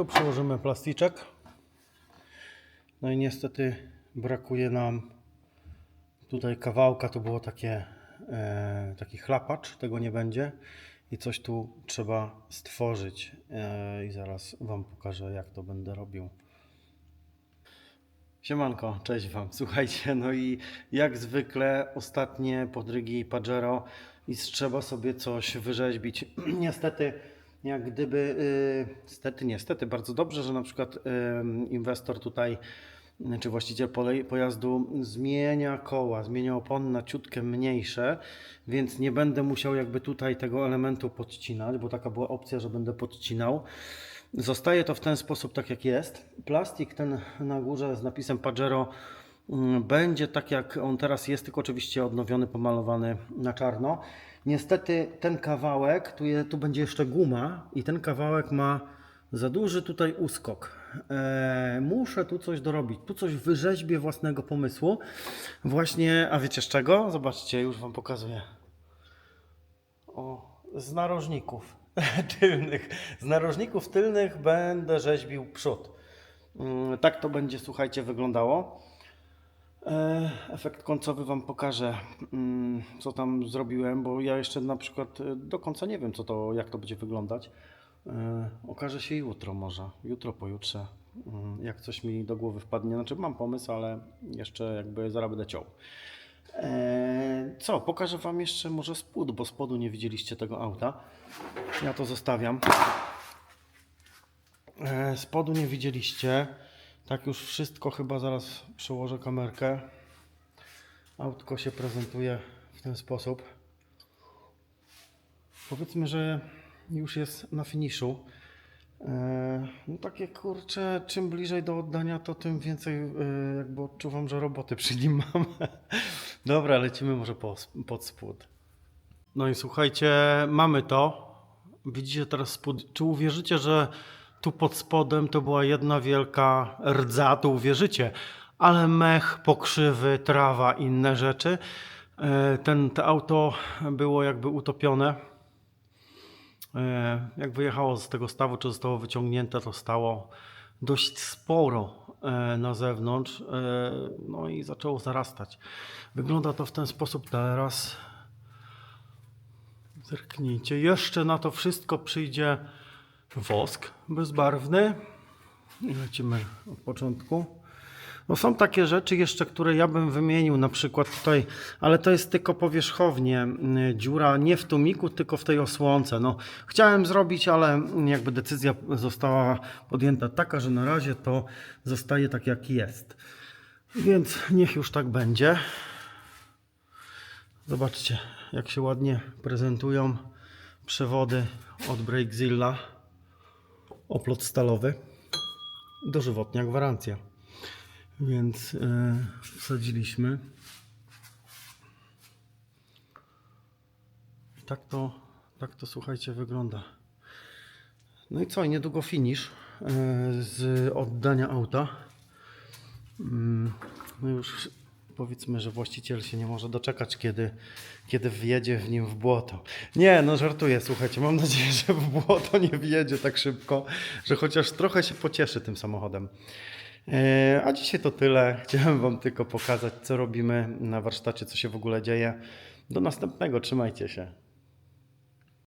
Tu przełożymy plasticzek. No i niestety brakuje nam tutaj kawałka. To było takie, e, taki chlapacz, tego nie będzie. I coś tu trzeba stworzyć. E, I zaraz Wam pokażę, jak to będę robił. Siemanko, cześć Wam. Słuchajcie, no i jak zwykle ostatnie podrygi Pajero i trzeba sobie coś wyrzeźbić. niestety, jak gdyby, yy, niestety, niestety, bardzo dobrze, że na przykład yy, inwestor tutaj, czy właściciel pojazdu zmienia koła, zmienia opony na ciutkę mniejsze, więc nie będę musiał jakby tutaj tego elementu podcinać, bo taka była opcja, że będę podcinał. Zostaje to w ten sposób, tak jak jest. Plastik ten na górze z napisem Pajero mm, będzie tak jak on teraz jest, tylko oczywiście odnowiony, pomalowany na czarno. Niestety ten kawałek, tu, je, tu będzie jeszcze guma i ten kawałek ma za duży tutaj uskok. Eee, muszę tu coś dorobić, tu coś wyrzeźbię własnego pomysłu. Właśnie, a wiecie z czego? Zobaczcie, już Wam pokazuję. O, z narożników tylnych. Z narożników tylnych będę rzeźbił przód. Mm, Tak to będzie, słuchajcie, wyglądało. E, Efekt końcowy Wam pokażę, mm, co tam zrobiłem, bo ja jeszcze na przykład e, do końca nie wiem, co to, jak to będzie wyglądać. E, Okaże się jutro może, jutro, pojutrze, mm, jak coś mi do głowy wpadnie. Znaczy mam pomysł, ale jeszcze jakby zaraz będę ciął. Co, pokażę Wam jeszcze może spód, bo spodu nie widzieliście tego auta. Ja to zostawiam. Spodu nie widzieliście. Tak już wszystko, chyba zaraz przełożę kamerkę. Autko się prezentuje w ten sposób. Powiedzmy, że już jest na finiszu. Eee, No takie kurczę, czym bliżej do oddania, to tym więcej e, jakby odczuwam, że roboty przy nim mam. Dobra, lecimy może po, pod spód. No i słuchajcie, mamy to. Widzicie teraz spód. Czy uwierzycie, że tu pod spodem to była jedna wielka rdza? To uwierzycie. Ale mech, pokrzywy, trawa, inne rzeczy. E, Ten, to auto było jakby utopione. E, Jak wyjechało z tego stawu, czy zostało wyciągnięte, to stało dość sporo e, na zewnątrz. No i zaczęło zarastać. Wygląda to w ten sposób teraz. Zerknijcie. Jeszcze na to wszystko przyjdzie wosk bezbarwny. I lecimy od początku. No są takie rzeczy jeszcze, które ja bym wymienił, na przykład tutaj, ale to jest tylko powierzchownie, y, dziura nie w tumiku, tylko w tej osłonce. No, chciałem zrobić, ale jakby decyzja została podjęta taka, że na razie to zostaje tak jak jest. Więc niech już tak będzie. Zobaczcie, jak się ładnie prezentują przewody od Breakzilla. Oplot stalowy. Dożywotnia gwarancja. Więc e, wsadziliśmy. I tak to, tak to słuchajcie wygląda. No i co, i niedługo finish e, z oddania auta. Mm, No już powiedzmy, że właściciel się nie może doczekać, kiedy, kiedy wjedzie w nim w błoto. Nie, no żartuję, słuchajcie, mam nadzieję, że w błoto nie wjedzie tak szybko, że chociaż trochę się pocieszy tym samochodem. E, A dzisiaj to tyle. Chciałem Wam tylko pokazać, co robimy na warsztacie, co się w ogóle dzieje. Do następnego, trzymajcie się.